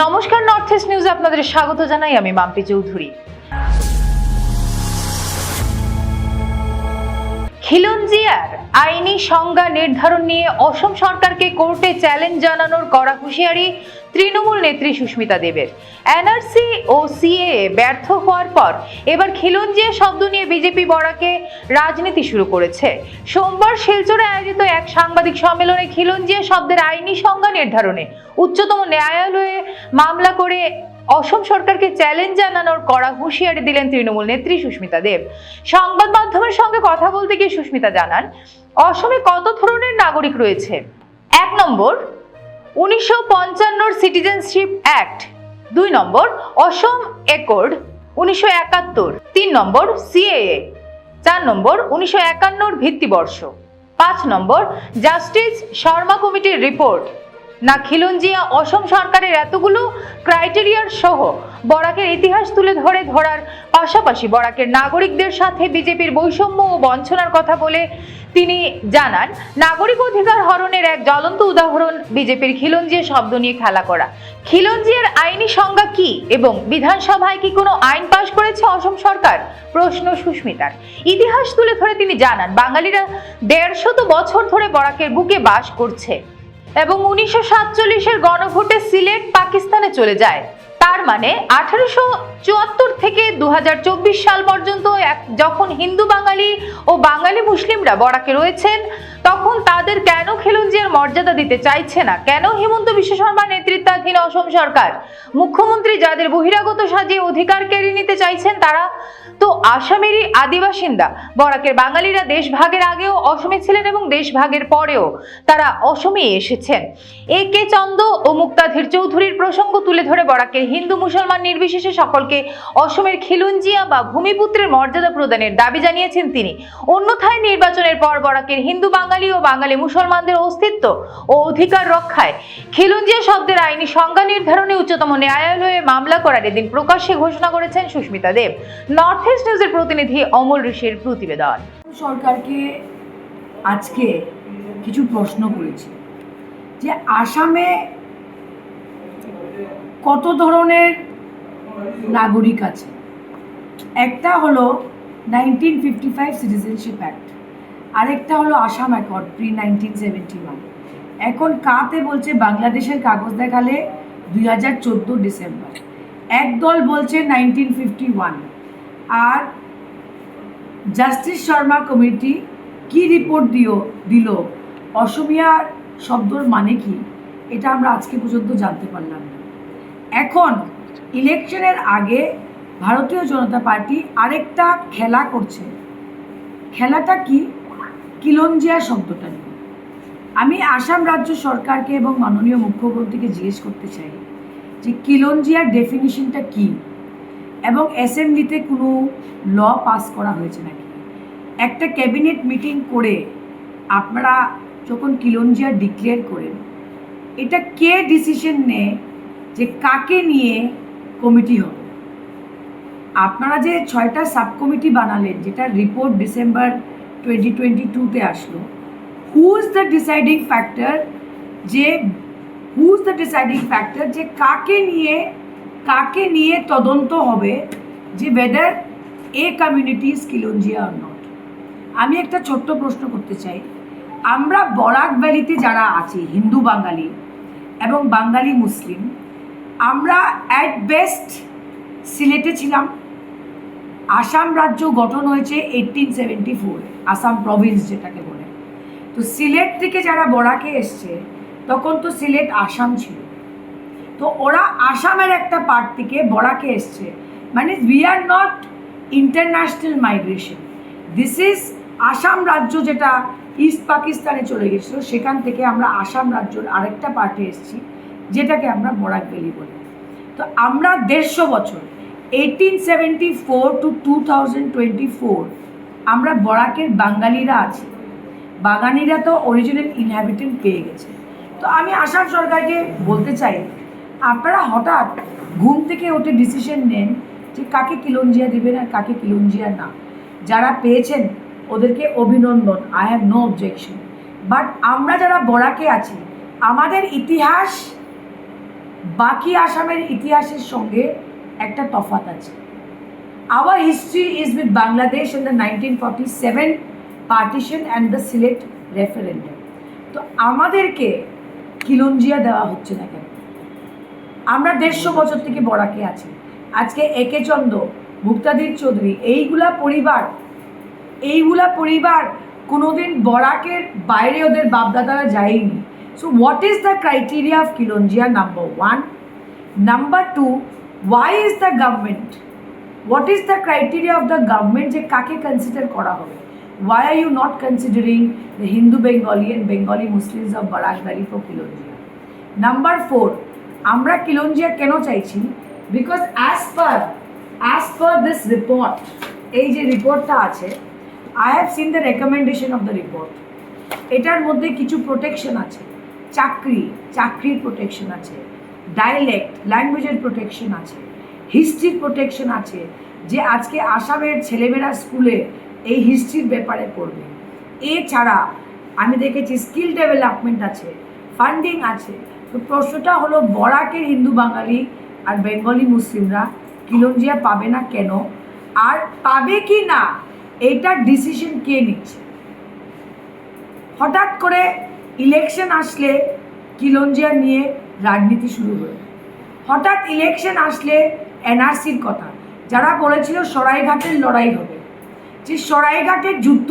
নমস্কার north east নিউজে আপনাদের স্বাগত জানাই, আমি মাম্পি চৌধুরী। খিলঞ্জিয়ার আইনি সংজ্ঞা নির্ধারণ নিয়ে অসম সরকারকে কোর্টে চ্যালেঞ্জ জানানোর কড়া হুঁশিয়ারি তৃণমূল নেত্রী সুস্মিতা দেবের। এনআরসি ও সিএ ব্যর্থ হওয়ার পর এবার খিলঞ্জিয়া শব্দ নিয়ে বিজেপি বড়াকে রাজনীতি শুরু করেছে। সোমবার শিলচরে আয়োজিত এক সাংবাদিক সম্মেলনে খিলঞ্জিয়া শব্দের আইনি সংজ্ঞা নির্ধারণে উচ্চতম ন্যায়ালয়ে মামলা করে অসম সরকারকে চ্যালেঞ্জ জানানোর কড়া হুঁশিয়ারি দিলেন তৃণমূল নেত্রী সুস্মিতা দেব। সংবাদ মাধ্যমের সঙ্গে কথা বলতে গিয়ে সুস্মিতা জানান, অসমে কত ধরনের নাগরিক রয়েছে? এক নম্বর উনিশশো পঞ্চান্নর সিটিজেনশিপ অ্যাক্ট দুই নম্বর অসম একর্ড উনিশশো একাত্তর, তিন নম্বর সিএএ চার নম্বর উনিশশো একান্নর ভিত্তিবর্ষ, পাঁচ নম্বর জাস্টিস শর্মা কমিটির রিপোর্ট না খিলঞ্জিয়া অসম সরকারের এতগুলো ক্রাইটেরিয়ার সহ বরাকের ইতিহাস তুলে ধরে ধরার পাশাপাশি বরাকের নাগরিকদের সাথে বিজেপির বৈষম্য ও বঞ্চনার কথা বলে তিনি জানান, নাগরিক অধিকার হরণের এক জ্বলন্ত উদাহরণ বিজেপির খিলঞ্জিয়া শব্দ নিয়ে খেলা করা। খিলঞ্জিয়ার আইনি সংজ্ঞা কি এবং বিধানসভায় কি কোনো আইন পাশ করেছে অসম সরকার? প্রশ্ন সুস্মিতার। ইতিহাস তুলে ধরে তিনি জানান, বাঙালিরা দেড়শত বছর ধরে বরাকের বুকে বাস করছে এবং উনিশশো সাতচল্লিশের গণভোটে সিলেট পাকিস্তানে চলে যায়। তার মানে আঠারোশো চুয়াত্তর থেকে দু হাজার চব্বিশ সাল পর্যন্ত যখন হিন্দু বাঙালি ও বাঙালি মুসলিমরা বরাকে রয়েছেন তখন তাদের কেন খিলঞ্জিয়ার মর্যাদা দিতে চাইছে না? কেন হিমন্ত বিশ্ব শর্মা নেতৃত্বাধীন অসম সরকার? মুখ্যমন্ত্রী যাদের বহিরাগত সাজিয়ে অধিকার কেড়ে নিতে চাইছেন তারা তো আসামেরই আদিবাসিন্দা। বরাকের বাঙালিরা দেশভাগের আগেও অসমে ছিলেন এবং দেশভাগের পরেও তারা অসমে এসেছেন। এ কে চন্দ ও মুক্তাধীর চৌধুরীর প্রসঙ্গ তুলে ধরে বরাকের হিন্দু মুসলমান নির্বিশেষে সকলকে অসমের খিলুঞ্জিয়া বা ভূমিপুত্রের মর্যাদা প্রদানের দাবি জানিয়েছেন তিনি। অন্যথায় নির্বাচনের পর বরাকের হিন্দু বাঙালি ও বাঙালি মুসলমানদের অস্তিত্ব ও অধিকার রক্ষায় খিলুঞ্জিয়া শব্দের আইনি সংজ্ঞা নির্ধারণে উচ্চতম ন্যায়ালয়ে মামলা করার এদিন প্রকাশ্যে ঘোষণা করেছেন সুস্মিতা দেব। নর্থ ইস্ট নিউজের প্রতিনিধি অমল ঋষির প্রতিবেদন। সরকারকে আজকে কিছু প্রশ্ন করেছি যে আসামে কত ধরনের নাগরিক আছে? একটা হলো nineteen fifty five citizenship act. আরেকটা হলো Assam accord pre nineteen seventy one এখন কাতে বলছে বাংলাদেশের কাগজ দেখালে দুই হাজার চোদ্দ ডিসেম্বর। এক দল বলছে নাইনটিন ফিফটি ওয়ান আর জাস্টিস শর্মা কমিটি কি রিপোর্ট দিও, দিল? অসমিয়া শব্দর মানে কি? এটা আমরা আজকে পর্যন্ত জানতে পারলাম না। এখন ইলেকশনের আগে ভারতীয় জনতা পার্টি আরেকটা খেলা করছে। খেলাটা কি? কিলঞ্জিয়া শব্দটা নিয়ে। আমি আসাম রাজ্য সরকারকে এবং মাননীয় মুখ্যমন্ত্রীকে জিজ্ঞেস করতে চাই যে কিলঞ্জিয়ার ডেফিনিশনটা কী? এবং অ্যাসেম্বলিতে কোনো ল পাস করা হয়েছে নাকি? একটা ক্যাবিনেট মিটিং করে আপনারা যখন কিলঞ্জিয়া ডিক্লেয়ার করেন, এটা কে ডিসিশন নেয় যে কাকে নিয়ে কমিটি হবে? আপনারা যে ছয়টা সাব কমিটি বানালেন, যেটা রিপোর্ট ডিসেম্বর টোয়েন্টি টোয়েন্টি টুতে আসলো। Who is the deciding factor যে who is the deciding factor যে কাকে নিয়ে কাকে নিয়ে তদন্ত হবে? যে whether a community is khilonjia or not আমি একটা ছোট্ট প্রশ্ন করতে চাই। আমরা বরাক ভ্যালিতে যারা আছি, হিন্দু বাঙালি এবং বাঙালি মুসলিম, আমরা অ্যাট বেস্ট সিলেটে ছিলাম। আসাম রাজ্য গঠন হয়েছে eighteen seventy four Assam province যেটাকে বলে। তো সিলেট থেকে যারা বরাকে এসছে, তখন তো সিলেট আসাম ছিল। তো ওরা আসামের একটা পার্ট থেকে বরাকে এসছে। মানে we are not international migration this is Assam রাজ্য যেটা ইস্ট পাকিস্তানে চলে গেছিল, সেখান থেকে আমরা আসাম রাজ্যর আরেকটা পার্টে এসেছি, যেটাকে আমরা বরাক ভ্যালি বলি। তো আমরা দেড়শো বছর eighteen seventy four to two thousand twenty four আমরা বরাকের বাঙালিরা আছি। বাগানিরা তো অরিজিনাল ইনহ্যাবিটেন্ট পেয়ে গেছে। তো আমি আসাম সরকারকে বলতে চাই, আপনারা হঠাৎ ঘুম থেকে উঠে ডিসিশন নেন যে কাকে কিলঞ্জিয়া দেবেন আর কাকে কিলঞ্জিয়া না। যারা পেয়েছেন, ওদেরকে অভিনন্দন I have no objection but আমরা যারা বরাকে আছি, আমাদের ইতিহাস বাকি আসামের ইতিহাসের সঙ্গে একটা তফাত আছে। Our history is with Bangladesh in the nineteen forty seven partition and the Sylhet referendum তো আমাদেরকে কিলঞ্জিয়া দেওয়া হচ্ছে না কেন? আমরা দেড়শো বছর থেকে বড়াকে আছি। আজকে একে চন্দ্র, মুক্তাদির চৌধুরী, এইগুলা পরিবার এইগুলা পরিবার কোনোদিন বরাকের বাইরে ওদের বাপদাদারা যায়নি। So what is the criteria of khilonjia number one number two why is the government what is the criteria of the government যে কাকে কনসিডার করা হবে? Are you not considering the Hindu Bengali and Bengali Muslims of Barak valley for khilonjia number four আমরা কিলঞ্জিয়া কেন চাইছি? Because as per as per this report এই যে রিপোর্টটা আছে I have seen the recommendation of the report এটার মধ্যে কিছু প্রোটেকশন আছে। চাকরি, চাকরির প্রোটেকশন আছে। ডায়ালেক্ট ল্যাঙ্গুয়েজের প্রোটেকশন আছে হিস্ট্রির প্রোটেকশন আছে, যে আজকে আসামের ছেলেমেয়েরা স্কুলে এই হিস্ট্রির ব্যাপারে পড়বে। এছাড়া আমি দেখেছি স্কিল ডেভেলপমেন্ট আছে ফান্ডিং আছে, তো প্রশ্নটা হলো বরাকের হিন্দু বাঙালি আর বেঙ্গলি মুসলিমরা কিলঞ্জিয়া পাবে না কেন? আর পাবে কি না? এইটার ডিসিশন কে নিচ্ছে? হঠাৎ করে ইলেকশন আসলে কিলঞ্জিয়া নিয়ে রাজনীতি শুরু হলো। হঠাৎ ইলেকশন আসলে এনআরসির কথা। যারা বলেছিল সরাইঘাটের লড়াই হবে। যে সরাইঘাটের যুদ্ধ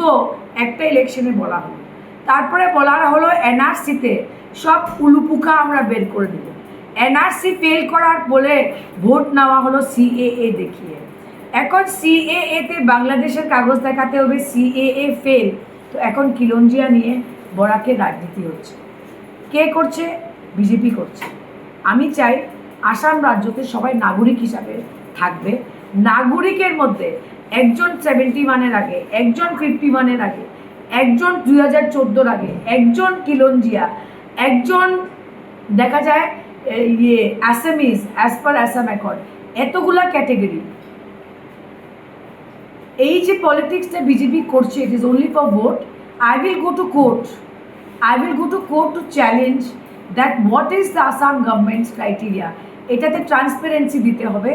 একটা ইলেকশনে বলা হলো। তারপরে বলা হলো এনআরসিতে সব উলুপুকা আমরা বের করে দেব। এনআরসি ফেল করার বলে ভোট নেওয়া হলো সিএএ দেখিয়ে। এখন সিএএ তে বাংলাদেশের কাগজ দেখাতে হবে সিএএ ফেল তো এখন কিলঞ্জিয়া নিয়ে বরাকে রাজনীতি হচ্ছে। কে করছে? বিজেপি করছে। আমি চাই আসাম রাজ্যতে সবাই নাগরিক হিসাবে থাকবে। নাগরিকের মধ্যে একজন সেভেন্টি ওয়ানের আগে, একজন ফিফটি ওয়ানের আগে, একজন দুই হাজার চোদ্দোর আগে, একজন কিলঞ্জিয়া, একজন দেখা যায় ইয়ে Assamese as per Assam accord এতগুলা ক্যাটেগরি এই যে পলিটিক্সটা বিজেপি করছে it is only for vote I will go to court I will go to court to challenge that what is the Assam government's criteria এটাতে transparency দিতে হবে।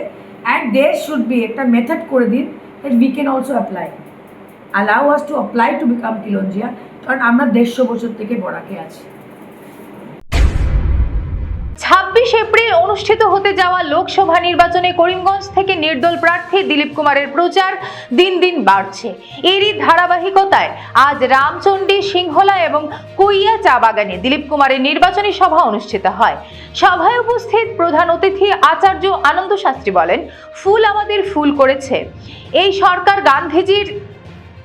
And they should be একটা method করে দিন that we can also apply allow us to apply to become khilonjia কারণ আমরা দেড়শো বছর থেকে বড়াকে আছি। ছাব্বিশ এপ্রিল অনুষ্ঠিত হতে যাওয়া লোকসভা নির্বাচনে করিমগঞ্জ থেকে নির্দল প্রার্থী দিলীপ কুমারের প্রচার দিন দিন বাড়ছে। এরই ধারাবাহিকতায় আজ রামচন্ডী সিংহলা এবং কুইয়া চা বাগানে দিলীপ কুমারের নির্বাচনী সভা অনুষ্ঠিত হয়। সভায় উপস্থিত প্রধান অতিথি আচার্য আনন্দ শাস্ত্রী বলেন, ফুল আমাদের ফুল করেছে। এই সরকার গান্ধীজির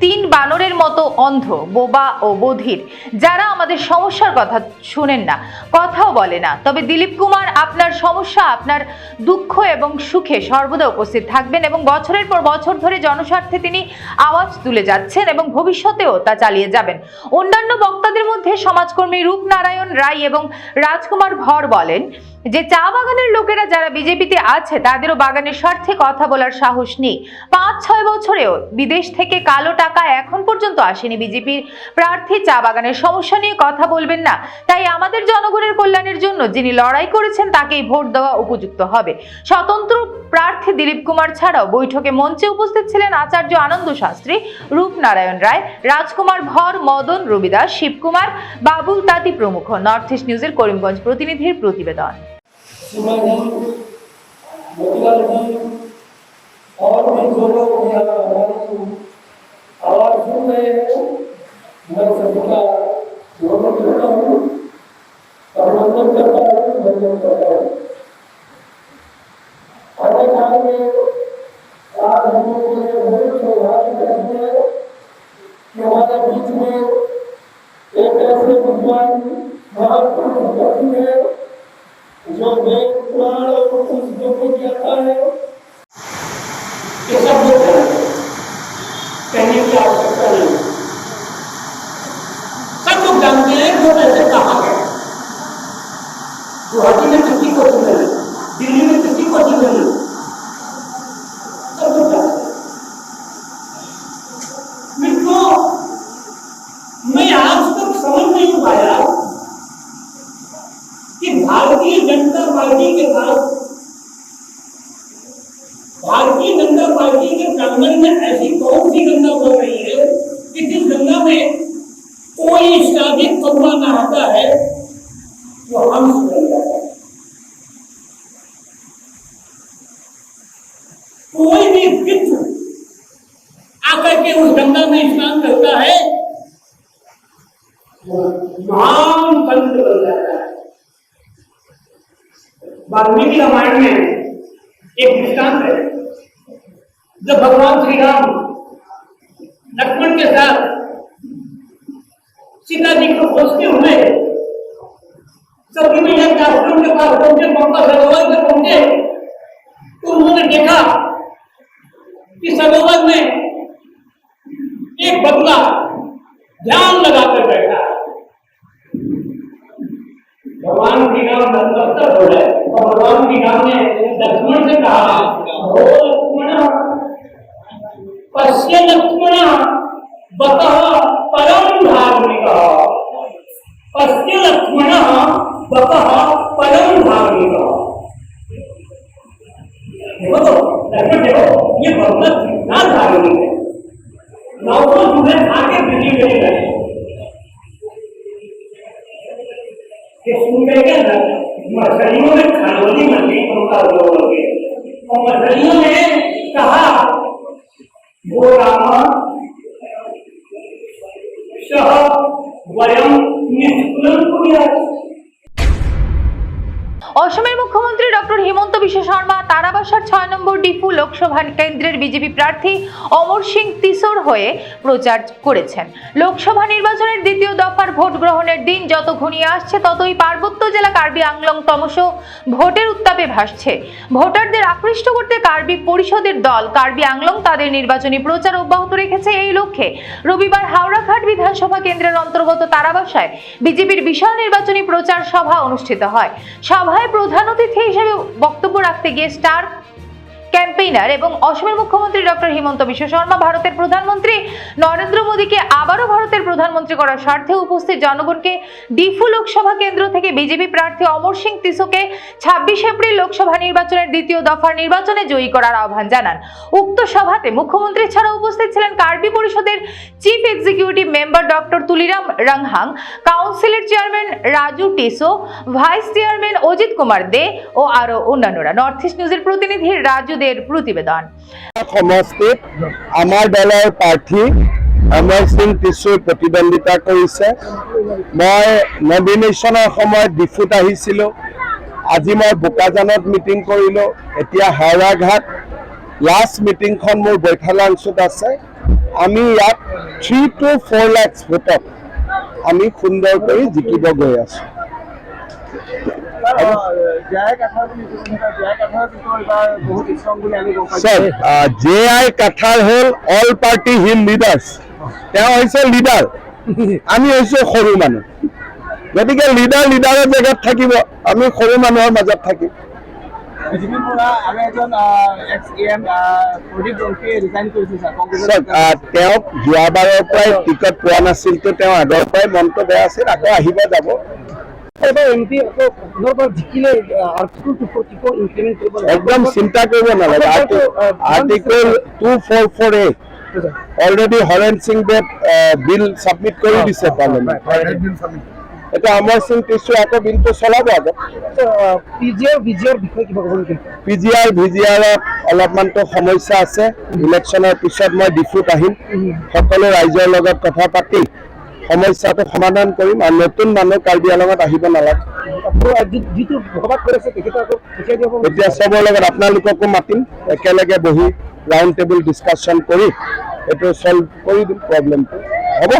তিন বানরের মতো অন্ধ, বোবা ও বধির। যারা আমাদের সমস্যার কথা শুনেন না, কথাও বলে না। তবে দিলীপ কুমার, আপনার সমস্যা, আপনার দুঃখ এবং সুখে সর্বদা উপস্থিত থাকবেন এবং বছরের পর বছর ধরে জনস্বার্থে তিনি আওয়াজ তুলে যাচ্ছেন এবং ভবিষ্যতেও তা চালিয়ে যাবেন। অন্যান্য বক্তাদের মধ্যে সমাজকর্মী রূপনারায়ণ রায় এবং রাজকুমার ভর বলেন যে চা বাগানের লোকেরা যারা বিজেপিতে আছে, তাদেরও বাগানের স্বার্থে কথা বলার সাহস নেই। পাঁচ, ছয় বছরেও বিদেশ থেকে কালো টাকা এখন পর্যন্ত আসেনি বিজেপির প্রার্থী। চা বাগানের সমস্যা নিয়ে কথা বলবেন না। তাই আমাদের জনগণের কল্যাণের জন্য যিনি লড়াই করেছেন, তাকেই ভোট দেওয়া উপযুক্ত হবে। স্বতন্ত্র প্রার্থী দিলীপ কুমার ছাড়াও বৈঠকে মঞ্চে উপস্থিত ছিলেন আচার্য আনন্দ শাস্ত্রী, রূপনারায়ণ রায়, রাজকুমার ভর, মদন, রবিদাস, শিবকুমার, বাবুল তাঁতি প্রমুখ। নর্থ ইস্ট নিউজের করিমগঞ্জ প্রতিনিধির প্রতিবেদন। सुबह मोतीलाल जी और भी जो लोग यहाँ हमारी आवाज़ सुन रहे हैं मैं सभी का गौरव करता हूँ, अभिनंदन करता हूँ वंदन करता हूँ। आने काल में आज हम लोग को ये बहुत सौभाग्य प्राप्त है कि हमारे बीच में एक ऐसे विद्वान महापुरुष बैठे हैं। जो वेद पुराण को कहता है कि सब लोग कहने की आवश्यकता नहीं। सब लोग जानते हैं जो वैसे कहा है। गुवाहाटी में किसी को नहीं, दिल्ली में किसी को नहीं मिली सब लोग जानते हैं मित्रों मैं आज तक समझ नहीं पाया कि भारत भारतीय जनता पार्टी के साथ भारतीय जनता पार्टी के प्रांगण में ऐसी कौन सी गंगा बोल रही है कि जिस गंगा में कोई शादी कौवा नहाता है जो हंस बन जाता है कोई भी वित्त आकर के उस गंगा में स्नान करता है वो महान पंत बन जाता है वाल्मीकि रामायण में एक दृष्टांत है जब भगवान श्री राम लक्ष्मण के साथ सीता जी को खोजते हुए सती के पास पहुँचे पंपा सरोवर में पहुँचे तो उन्होंने देखा कि सरोवर में एक बदला ध्यान लगाकर बैठा भगवान श्री राम नतमस्तक हो और भगवान श्री राम ने लक्ष्मण से कहा ओ लक्ष्मण, पश्य लक्ष्मण बतः परम धार्मिक। पश्य लक्ष्मण बतः परम धार्मिक देखो तो लक्ष्मण देखो, ये भगवत कितना धार्मिक है। नौ सौ तुम्हें आके बिजली मेरे गए कि सुन करके मछलियों में खनौली मछली उनका हो गया और मछलियों ने कहा, वो राम, सह वयम निष्कुलन कुर्यात् অসমের মুখ্যমন্ত্রী ডক্টর হিমন্ত বিশ্ব শর্মা, তারাবাসার ছয় নম্বর ডিফু লোকসভা কেন্দ্রের বিজেপি প্রার্থী অমর সিং তিসোর হয়ে প্রচার করেছেন। লোকসভা নির্বাচনের দ্বিতীয় দফার ভোট গ্রহণের দিন যত ঘনিয়ে আসছে, ততই পার্বত্য জেলা কার্বি আংলং ক্রমশ ভোটের উত্তাপে ভাসছে। ভোটারদের আকৃষ্ট করতে কার্বি পরিষদের দল, কার্বি আংলং তাদের নির্বাচনী প্রচার অব্যাহত রেখেছে এই লক্ষ্যে। রবিবার হাওড়াঘাট বিধানসভা কেন্দ্রের অন্তর্গত তারাবাসায় বিজেপির বিশাল নির্বাচনী প্রচার সভা অনুষ্ঠিত হয়। সভায় প্রধান অতিথি হিসেবে বক্তব্য রাখতে গিয়ে স্টার ক্যাম্পেইনার এবং অসমের মুখ্যমন্ত্রী ডক্টর হিমন্ত বিশ্ব শর্মা, ভারতের প্রধানমন্ত্রী নরেন্দ্র মোদীকে আবারও ভারতের প্রধানমন্ত্রী করার স্বার্থে উপস্থিত জনগণকে ডিফু লোকসভা কেন্দ্র থেকে বিজেপি প্রার্থী অমর সিং তিসোকে ছাব্বিশ এপ্রিল লোকসভা নির্বাচনের দ্বিতীয় দফার নির্বাচনে জয়ী করার আহ্বান জানান। উক্ত সভাতে মুখ্যমন্ত্রী ছাড়া উপস্থিত ছিলেন কার্বি পরিষদের chief executive member doctor Tuliram Ronghang, কাউন্সিলের chairman Raju Tisso, vice chairman Ajit Kumar Dey ও আরও অন্যান্যরা। নর্থ ইস্ট নিউজের প্রতিনিধি রাজু দের প্রতিবেদন। আমাৰ দলৰ প্ৰাৰ্থী অমৰ সিং টিছুই প্ৰতিদ্বন্দ্বিতা কৰিছে। মই নমিনেশ্যনৰ সময়ত ডিফুত আহিছিলোঁ। আজি মই বোকাজানত মিটিং কৰিলোঁ। এতিয়া হাওৰা ঘাট লাষ্ট মিটিংখন মোৰ বৈঠালাংচুত আছে। আমি ইয়াত থ্ৰী টু ফ'ৰ লেক্স ভোটত আমি সুন্দৰ কৰি জিকিব গৈ আছোঁ। চব জে আই কাঠাৰ হ'ল অল পাৰ্টি হিল লিডাৰ্ছ তেওঁ হৈছে লিডাৰ আমি হৈছো সৰু মানুহ। গতিকে লিডাৰ লিডাৰৰ জেগাত থাকিব। আমি সৰু মানুহৰ মাজত থাকিম। আহ, তেওঁক যোৱাবাৰৰ পৰাই টিকট পোৱা নাছিলতো তেওঁ আগৰ পৰাই মনটো বেয়া আছিল আকৌ আহিব যাব। একদম চিন্তা কৰিব নালাগে article two four four eight already Haren Singh Dev bill submit কৰি দিছে পাৰ্লিমেণ্ট এতিয়া অমৰ সিং টিছু আকৌ বিলটো চলাব আকৌ পি জি আৰ বি জি আৰ বিষয়ে কিবা ক'ব নেকি? পি জি আৰ ভি জি আৰত অলপমানতো সমস্যা আছে। ইলেকশ্যনৰ পিছত মই ডিফুত আহিম। সকলো ৰাইজৰ লগত কথা পাতি সমস্যাটো সমাধান কৰিম আৰু নতুন মানুহ কাৰ্বি আলঙত আহিব নালাগে। এতিয়া চবৰ লগত আপোনালোককো মাতিম একেলগে বহি ৰাউণ্ড টেবুল ডিছকাশ্যন কৰি এইটো চল্ভ কৰি দিম প্ৰব্লেমটো হ'ব?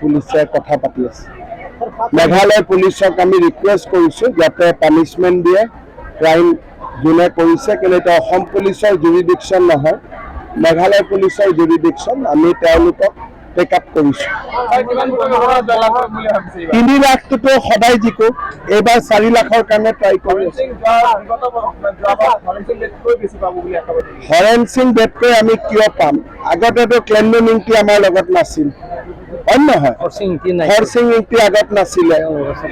পুলিচে কথা পাতি আছে। মেঘালয় পুলিচক আমি ৰিকুৱেষ্ট কৰিছোঁ যাতে পানিছমেণ্ট দিয়ে। ক্ৰাইম যোনে কৰিছে কিন্তু এতিয়া অসম পুলিচৰ জুৰিডিকশ্যন নহয়। মেঘালয় পুলিচৰ জুৰিডিকশ্যন আমি তেওঁলোকক টেক আপ কৰিছোঁ। তিনি লাখটোতো সদায় জিকো এইবাৰ চাৰি লাখৰ কাৰণে ট্ৰাই কৰি হৰেণ সিং বেটকৈ আমি কিয় পাম? আগতেতো ক্লেণ্ডনিংটি আমাৰ লগত নাছিল। হয় হৰচিং ইংতি আগত নাছিলে।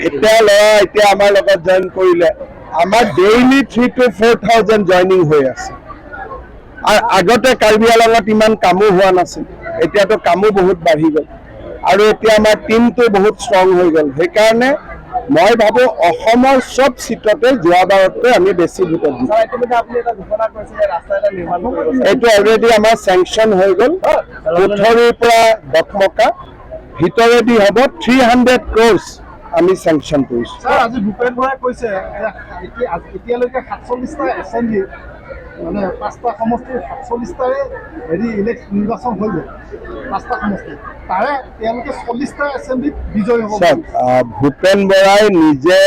এতিয়া ল'ৰা এতিয়া আমাৰ লগত জইন কৰিলে। আমাৰ daily three to four thousand joining হৈ আছে। আৰু আগতে কাৰ্বি আলঙত ইমান কামো হোৱা নাছিল। এতিয়াতো কামো বহুত বাঢ়ি গ'ল। আৰু এতিয়া আমাৰ টিমটো বহুত ষ্ট্ৰং হৈ গ'ল। সেইকাৰণে মই ভাবোঁ অসমৰ চব চিটতে যোৱাবাৰতকৈ আমি বেছি ভোটত দিম এইটো অলৰেডি আমাৰ চেংচন হৈ গ'ল। পুথৰিৰ পৰা দকমকা ভিতৰেদি হ'ব থ্ৰী হাণ্ড্ৰেড ক্ৰ'ৰ্ছ আমি চেংচন কৰিছোঁ। মানে পাঁচটা সমষ্টিৰ সাতচল্লিছটাৰে হেৰি ইলেক্ট নিৰ্বাচন হৈ গ'ল। পাঁচটা সমষ্টি। তাৰে তেওঁলোকে চল্লিছটা এছেম্বলিত বিজয়ী হ'ব। ভূপেন বৰাই নিজে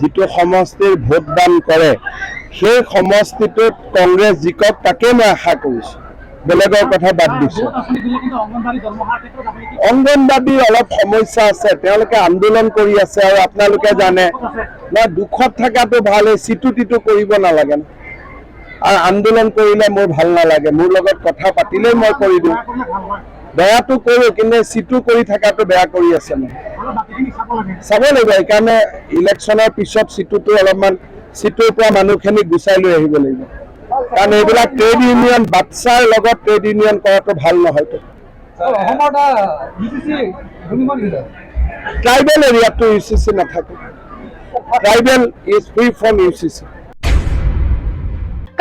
যিটো সমষ্টিৰ ভোটদান কৰে সেই সমষ্টিটোত কংগ্ৰেছ জিকক তাকে মই আশা কৰিছোঁ। বেলেগৰ কথা বাদ দিছোঁ। অংগনবাদী অলপ সমস্যা আছে তেওঁলোকে আন্দোলন কৰি আছে আৰু আপোনালোকে জানে। মই দুখত থকাটো ভালো এই চিটু টিটু কৰিব নালাগে। আৰু আন্দোলন কৰিলে মোৰ ভালো নালাগে। মোৰ লগত কথা পাতিলেই মই কৰি দিওঁ। বেয়াটো কৰোঁ কিন্তু চিটু কৰি থকাটো বেয়া কৰি আছে মই চাব লাগিব সেইকাৰণে ইলেকশ্যনৰ পিছত চিটুটো অলপমান চিটুৰ পৰা মানুহখিনি গুচাই লৈ আহিব লাগিব। কাৰণ এইবিলাক ট্ৰেড ইউনিয়ন বাচ্চাৰ লগত ট্ৰেড ইউনিয়ন কৰাটো ভালো নহয়তো ট্ৰাইবেল এৰিয়াতটো ইউ চি চি নাথাকে। Tribal is free from U C C.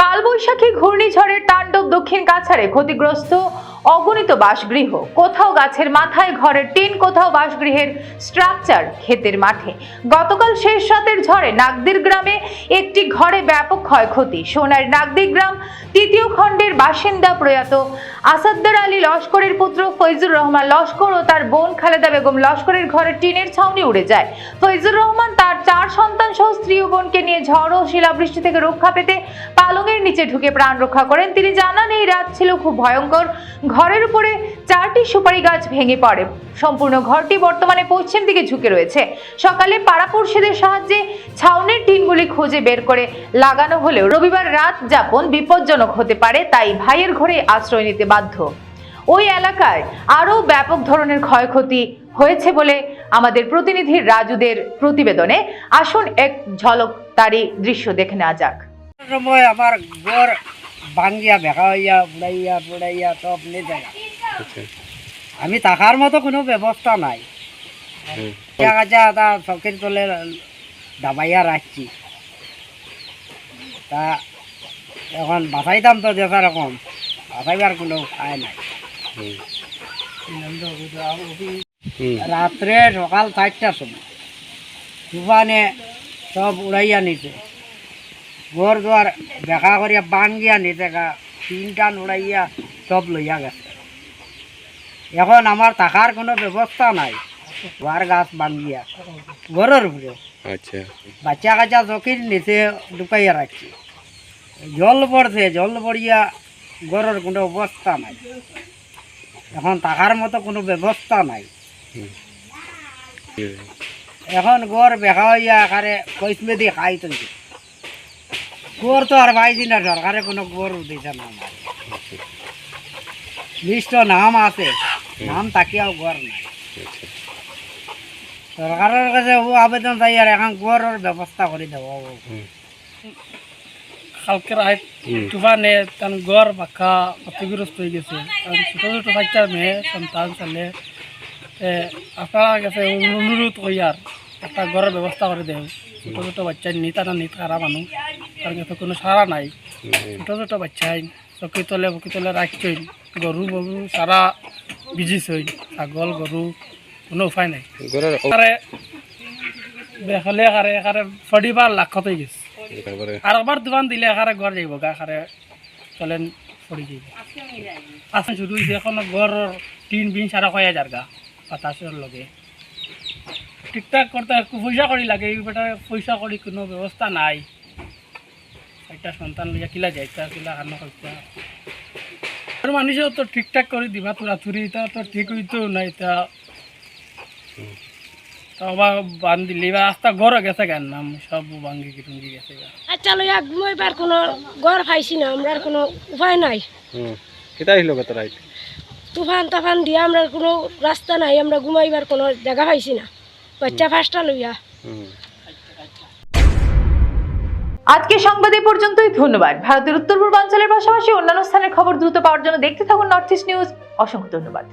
কালবৈশাখী ঘূর্ণিঝড়ের তাণ্ডব দক্ষিণ কাছাড়ে ক্ষতিগ্রস্ত অগণিত বাসগৃহ। কোথাও গাছের মাথায় ঘরের টিন, কোথাও বাসগৃহের স্ট্রাকচার ক্ষেতের মাঠে। গতকাল শেষ রাতের ঝড়ে নাগদির গ্রামে একটি ঘরে ব্যাপক ক্ষয়ক্ষতি। সোনার নাগদি গ্রাম তৃতীয় খণ্ডের বাসিন্দা প্রয়াত আসাদ্দার আলী লস্করের পুত্র ফৈজুর রহমান লস্কর ও তার বোন খালেদা বেগম লস্করের ঘরে টিনের ছাউনি উড়ে যায়। ফৈজুর রহমান সন্তান সহ স্ত্রী ও বোনকে নিয়ে ঝড় ও শিলাবৃষ্টি থেকে রক্ষা পেতে পালংয়ের নিচে ঢুকে প্রাণ রক্ষা করেন। তিনি জানান, এই রাত ছিল খুব ভয়ঙ্কর। ঘরের উপরে চারটি সুপারি গাছ ভেঙে পড়ে। সম্পূর্ণ ঘরটি বর্তমানে পশ্চিম দিকে ঝুঁকে রয়েছে। সকালে পাড়াপড়শিদের সাহায্যে ছাউনির টিনগুলি খুঁজে বের করে লাগানো হলেও রবিবার রাত যাপন বিপজ্জনক হতে পারে, তাই ভাইয়ের ঘরে আশ্রয় নিতে বাধ্য। ওই এলাকায় আরও ব্যাপক ধরনের ক্ষয়ক্ষতি হয়েছে বলে আমাদের প্রতিনিধি রাজুদের প্রতিবেদনে আসুন এক ঝলক তারই দৃশ্য দেখে নেওয়া যাক। সময় আমার গড় ভাঙ্গিয়া বেকা হইয়া বুড়াইয়া বুড়াইয়া সব নিয়ে যায় আমি থাকার মতো কোনো ব্যবস্থা নাই। তা চকের তলে দাবাইয়া রাখছি। তা এখন বাঁচাইতাম তো যেটা রকম। বাঁচাইবার কোনো উপায় নাই। রাত্রে সকাল চারটার সময়। তুফানে সব উড়াইয়া নিছে। ঘর দুয়ার দেখা করিয়া বান গিয়া নিতে গা তিনটা উড়াইয়া সব লইয়া গেছে। এখন আমার থাকার কোনো ব্যবস্থা নাই ঘর গাছ বান গিয়া ঘরের উপরে। আচ্ছা। বাচ্চা কাচ্চা চকির নিচে ঢুকাইয়া রাখছি। জল পড়ছে জল পড়িয়া ঘরের কোনো অবস্থা নাই। এখন থাকার মতো কোনো ব্যবস্থা নাই। এখন গড় বেকা হইয়া এখানে কৈসমে দিয়ে খাই তুলছে গড় তো আর পাইছি না সরকারে কোনো গড় দিছে না আমার লিস্ট নাম আছে নাম তাকিয়াও গড় নাই। সরকারের কাছে ও আবেদন চাই আর এখন গড়ের ব্যবস্থা করে দেব। কালকে রাত তুফানে তার গড় পাখা ক্ষতিগ্রস্ত হয়ে গেছে। ছোটো ছোটো বাচ্চা মেয়ে সন্তান এ, আপনারা কাছে অনুরোধ করি আর একটা ঘরের ব্যবস্থা করে দেও ছোটো ছোটো বাচ্চা নিতা না নিত খারাপ মানুষ। তার কাছে কোনো সারা নাই। ছোটো ছোটো বাচ্চাই চকি তলে বকি তলে রাখছই গরু গরু সারা বিজিছই ছাগল গরু কোনো উপায় নাই। আরে বেহলে কারে কারে ফটিবার লাখত হয়ে গেছে। আর একবার দোকান দিলে এখানে ঘর যাইব গা এখানে চলেন পড়ি যাইব। আসেন শুরু হয়েছে এখন ঘর টিন বিন সারা কয়ে হাজার গা। বাতাসের লগে। ঠিকঠাক করতে পয়সা করি লাগে এই বেটা পয়সা করি কোনো ব্যবস্থা নাই। একটা সন্তান লইয়া কিলা যাইতা কিলা কান্ন করতা আর মানুষও তো ঠিকঠাক করে দিবা তোরা তুরি তা তো ঠিক হইতো নাই এটা আবার বান দিলি বা রাস্তা ঘর গেছে কেন নাম সব ভাঙ্গি টুঙ্গি গেছে আচ্ছা লইয়া ঘুমাইবার কোনো ঘর পাইছি না আমরা কোনো উপায় নাই। কেটা আহিল গত রাইট তুফান তাফান দিয়ে আমরা কোনো রাস্তা নাই আমরা ঘুমাইবার কোনো জায়গা পাইছি না। বাচ্চা ফাঁসটা লইয়া। আজকে সংবাদ এই পর্যন্তই ধন্যবাদ। ভারতের উত্তর পূর্বাঞ্চলের পাশাপাশি অন্যান্য স্থানের খবর দ্রুত পাওয়ার জন্য দেখতে থাকুন নর্থ ইস্ট নিউজ অসংখ্য ধন্যবাদ।